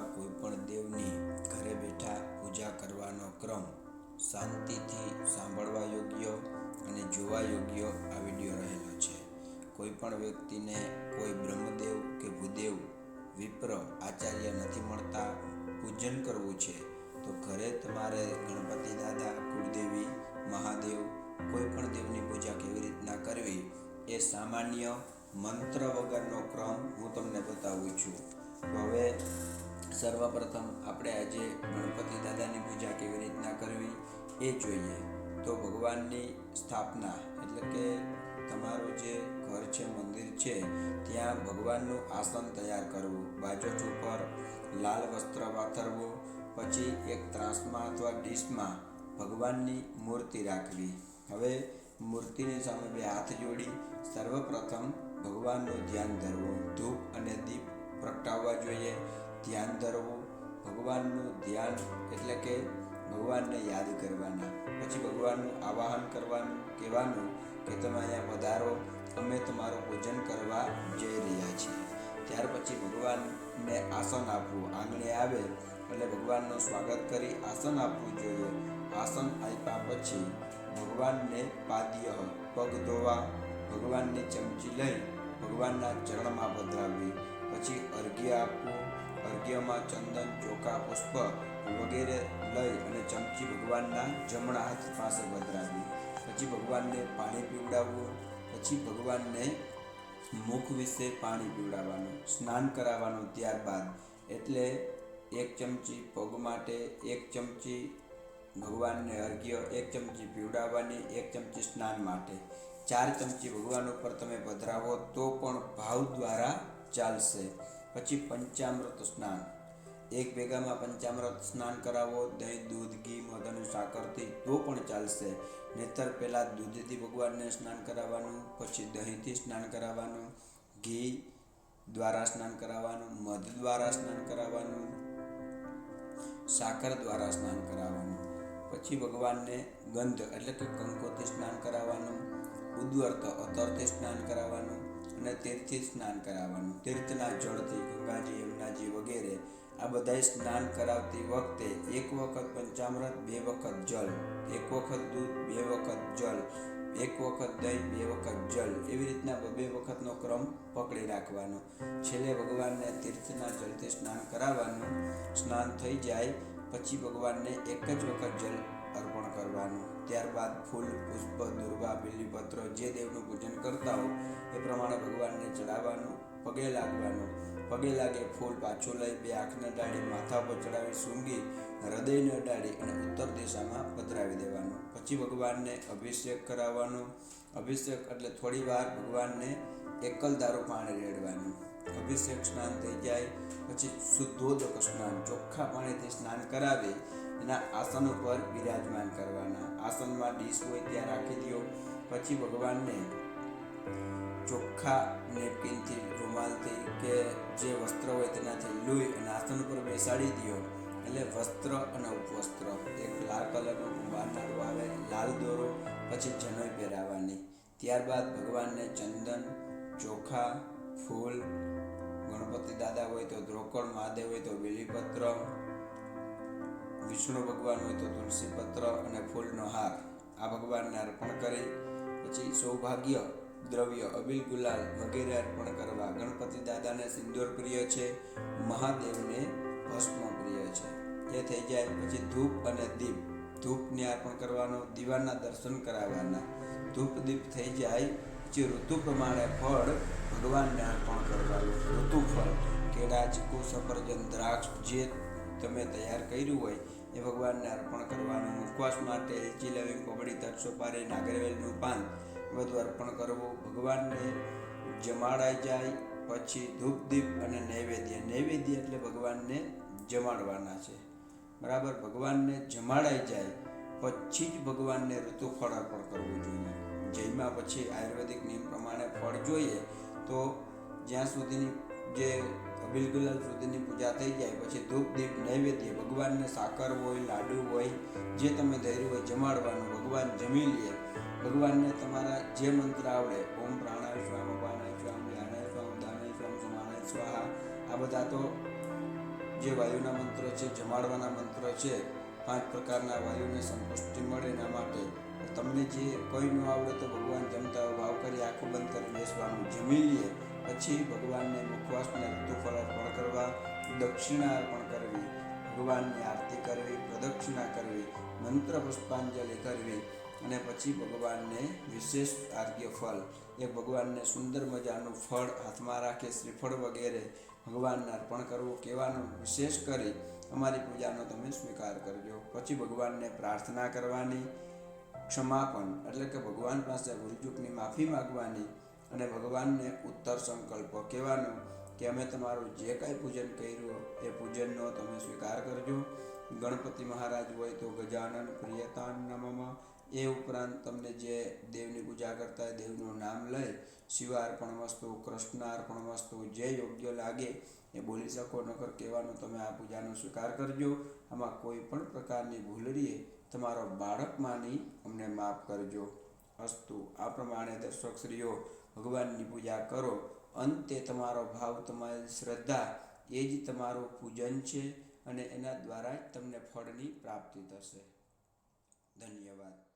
એવા કોઈ પણ દેવની ઘરે બેઠા પૂજા કરવાનો ક્રમ શાંતિથી સાંભળવા યોગ્ય અને જોવા યોગ્ય આ વીડિયો રહેલો છે. કોઈ પણ વ્યક્તિને કોઈ બ્રહ્મદેવ કે ભૂદેવ, વિપ્ર, આચાર્ય નથી મળતા પૂજન કરવું છે, તો ઘરે તમારે ગણપતિ દાદા, કુળદેવી, મહાદેવ કોઈ પણ દેવની પૂજા કેવી રીતના કરવી એ સામાન્ય મંત્ર વગરનો ક્રમ હું તમને બતાવું છું. હવે સર્વપ્રથમ આપણે આજે ગણપતિ દાદાની પૂજા કેવી રીતના કરવી એ જોઈએ. તો ભગવાનની સ્થાપના એટલે કે તમારું જે ઘર છે, મંદિર છે, ત્યાં ભગવાનનું આસન તૈયાર કરવું બાજોટ ઉપર લાલ વસ્ત્ર પાથરવું પછી એક ત્રાસમાં અથવા ડીશમાં ભગવાનની મૂર્તિ રાખવી. હવે મૂર્તિની સામે બે હાથ જોડી સર્વપ્રથમ ભગવાનનું ધ્યાન ધરવું. ધૂપ અને દીપ પ્રગટાવવા જોઈએ. ધ્યાન ધરવું, ભગવાનનું ધ્યાન એટલે કે ભગવાનને યાદ કરવાના, પછી ભગવાનનું આવાહન કરવાનું, કહેવાનું કે તમે અહીંયા પધારો, અમે તમારું પૂજન કરવા જઈ રહ્યા છીએ. ત્યાર પછી ભગવાનને આસન આપવું, આંગણે આવે એટલે ભગવાનનું સ્વાગત કરી આસન આપવું જોઈએ. આસન આપ્યા પછી ભગવાનને પાદ્ય પગ ધોવા, ભગવાનની ચમચી લઈ ભગવાનના ચરણમાં પધરાવવી, પછી અર્ઘ્ય આપવું અર્ઘ્યમાં ચંદન, ચોખા, પુષ્પ વગેરે લઈ અને ચમચી ભગવાનના જમણા હાથ પાસે વધરાવી પછી ભગવાનને પાણી પીવડાવવું, પછી ભગવાનને મુખ વિશે પાણી પીવડાવવાનું, સ્નાન કરાવવાનું ત્યારબાદ. એટલે એક ચમચી પગ માટે એક ચમચી ભગવાનને અર્ઘ્ય, એક ચમચી પીવડાવવાની, એક ચમચી સ્નાન માટે. ચાર ચમચી ભગવાન ઉપર તમે પધરાવો તો પણ ભાવ દ્વારા ચાલશે. પછી પંચામૃત સ્નાન. એક ભેગામાં પંચામૃત સ્નાન કરાવો, દહીં, દૂધ, ઘી, મધ અને સાકરથી તો પણ ચાલશે. નહીતર પહેલાં દૂધથી ભગવાનને સ્નાન કરાવવાનું, પછી દહીંથી સ્નાન કરાવવાનું, ઘી દ્વારા સ્નાન કરાવવાનું, મધ દ્વારા સ્નાન કરાવવાનું, સાકર દ્વારા સ્નાન કરાવવાનું. પછી ભગવાનને ગંધ એટલે કે કંકોથી સ્નાન કરાવવાનું, ઉદ્વર્ત, અતરથી સ્નાન કરાવવાનું અને તીર્થથી સ્નાન કરાવવાનું. તીર્થના જળથી ગંગાજી, યમુનાજી વગેરે આ બધાય સ્નાન કરાવતી વખતે એક વખત પંચામૃત, બે વખત જલ, એક વખત દૂધ, બે વખત જલ, એક વખત દહીં, બે વખત જલ એવી રીતના બે વખતનો ક્રમ પકડી રાખવાનો. છેલ્લે ભગવાનને તીર્થના જલથી સ્નાન કરાવવાનું. સ્નાન થઈ જાય, પછી ભગવાનને એક જ વખત અર્પણ કરવાનું. ત્યારબાદ ફૂલ પુષ્પ દુર્વા બિલીપત્ર જે દેવનું પૂજન કરતા હો, એ પ્રમાણે ભગવાનને ચડાવવાનું, પગે લાગવાનું. પગે લાગે ફૂલ પાછું લઈ બે આંખને અડાડી, માથા પર ચડાવી સૂંઘી, હૃદયને અડાડી અને ઉત્તર દિશામાં પધરાવી દેવાનું. પછી ભગવાનને અભિષેક કરાવવાનો. અભિષેક એટલે થોડી વાર ભગવાનને એકલ દારૂ પાણી રેડવાનું. અભિષેક સ્નાન થઈ જાય, પછી શુદ્ધોદક સ્નાન, ચોખ્ખા પાણીથી સ્નાન કરાવી એના આસન ઉપર બિરાજમાન કરવાના. આસનમાં ડીશ હોય ત્યાં રાખી દો. પછી ભગવાનને ચોખ્ખા નેપકિનથી રૂમાલથી કે જે વસ્ત્ર હોય તેનાથી લોહી અને આસન ઉપર બેસાડી દો. એટલે વસ્ત્ર અને ઉપવસ્ત્ર. એક લાલ કલરનું કુંભારનારું આવે, લાલ દોરો, પછી જનોઈ પહેરાવવાની ત્યારબાદ ભગવાનને ચંદન, ચોખા, ફૂલ, ગણપતિ દાદા હોય તો દ્રોકળ મહાદેવ હોય તો બેલીપત્ર વિષ્ણુ ભગવાન હોય તો તુલસી પત્ર અને ફૂલનો હાર આ ભગવાનને અર્પણ કરી, પછી સૌભાગ્ય દ્રવ્ય અબિલ ગુલાલ વગેરે અર્પણ કરવા ગણપતિ દાદાને સિંદૂર પ્રિય છે, મહાદેવને ભસ્મ પ્રિય છે. એ થઈ જાય, પછી ધૂપ અને દીપ. ધૂપને અર્પણ કરવાનો, દીવાના દર્શન કરાવવાના. ધૂપ દીપ થઈ જાય, પછી ઋતુ પ્રમાણે ફળ ભગવાનને અર્પણ કરવાનું. ઋતુ ફળ, કેળા, ચીકુ, સફરજન, દ્રાક્ષ, જે તમે તૈયાર કર્યું હોય એ ભગવાનને અર્પણ કરવાનું. ઉપવાસ માટે એલચી લવિંગ કોબડી તરસો પારે નાગરવેલનું પાન બધું અર્પણ કરવું. ભગવાનને જમાડાઈ જાય, પછી ધૂપ, દીપ અને નૈવેદ્ય. નૈવેદ્ય એટલે ભગવાનને જમાડવાના છે. બરાબર? ભગવાનને જમાડાઈ જાય, પછી જ ભગવાનને ઋતુફળ અર્પણ કરવું જોઈએ. જયમાં પછી આયુર્વેદિક નિયમ પ્રમાણે ફળ જોઈએ, તો જ્યાં સુધીની જે અબિલ ગુલાલ સુધીની પૂજા થઈ જાય, પછી ધૂપ, દીપ, નૈવેદ્ય, ભગવાનને સાકર હોય, લાડુ હોય, જે તમે ધૈર્ય હોય, જમાડવાનું, ભગવાન જમી લે. ભગવાનને તમારા જે મંત્ર આવડે, ઓમ પ્રાણાય સ્વામ અપાનાય સ્વામ જ્ઞાનાય સ્વામ ધાનાય સ્વામ સમાનાય સ્વાહા, આ બધા તો જે વાયુના મંત્ર છે, જમાડવાના મંત્ર છે, પાંચ પ્રકારના વાયુને સંતુષ્ટિ મળે એના માટે. તમને જે કોઈ ન આવડે તો ભગવાન જમતા ભાવ કરી આંખો બંધ કરી બેસવાનું જમી લઈએ પછી ભગવાનને મુખવાસને ઋતુફળ અર્પણ કરવા, દક્ષિણા અર્પણ કરવી, ભગવાનની આરતી કરવી, પ્રદક્ષિણા કરવી, મંત્ર પુષ્પાંજલિ કરવી અને પછી ભગવાનને વિશેષ આર્ગ્ય ફળ. એ ભગવાનને સુંદર મજાનું ફળ હાથમાં રાખે, શ્રીફળ વગેરે ભગવાનને અર્પણ કરવું કહેવાનું વિશેષ કરી અમારી પૂજાનો તમે સ્વીકાર કરજો. પછી ભગવાનને પ્રાર્થના કરવાની, ક્ષમાપણ, એટલે કે ભગવાન પાસે ગુરુચૂકની માફી માગવાની અને ભગવાનને ઉત્તર સંકલ્પ કહેવાનો કે અમે તમારું જે કાંઈ પૂજન કર્યું એ પૂજનનો તમે સ્વીકાર કરજો. ગણપતિ મહારાજ હોય તો ગજાનન પ્રિયતાન નમમાં એ ઉપરાંત તમને જે દેવની પૂજા કરતા હોય દેવનું નામ લઈ શિવાર્પણ વસ્તુ, કૃષ્ણાર્પણ વસ્તુ જે યોગ્ય લાગે એ બોલી શકો, નકર કહેવાનું તમે આ પૂજાનો સ્વીકાર કરજો. આમાં કોઈ પણ પ્રકારની ભૂલ રહીએ તમારો બાળક માની અમને માફ કરજો. અસ્તુ, આ પ્રમાણે દર્શકશ્રીઓ ભગવાનની પૂજા કરો. અંતે તમારો ભાવ, તમારી શ્રદ્ધા એ જ તમારું પૂજન છે અને એના દ્વારા જ તમને ફળની પ્રાપ્તિ થશે. ધન્યવાદ.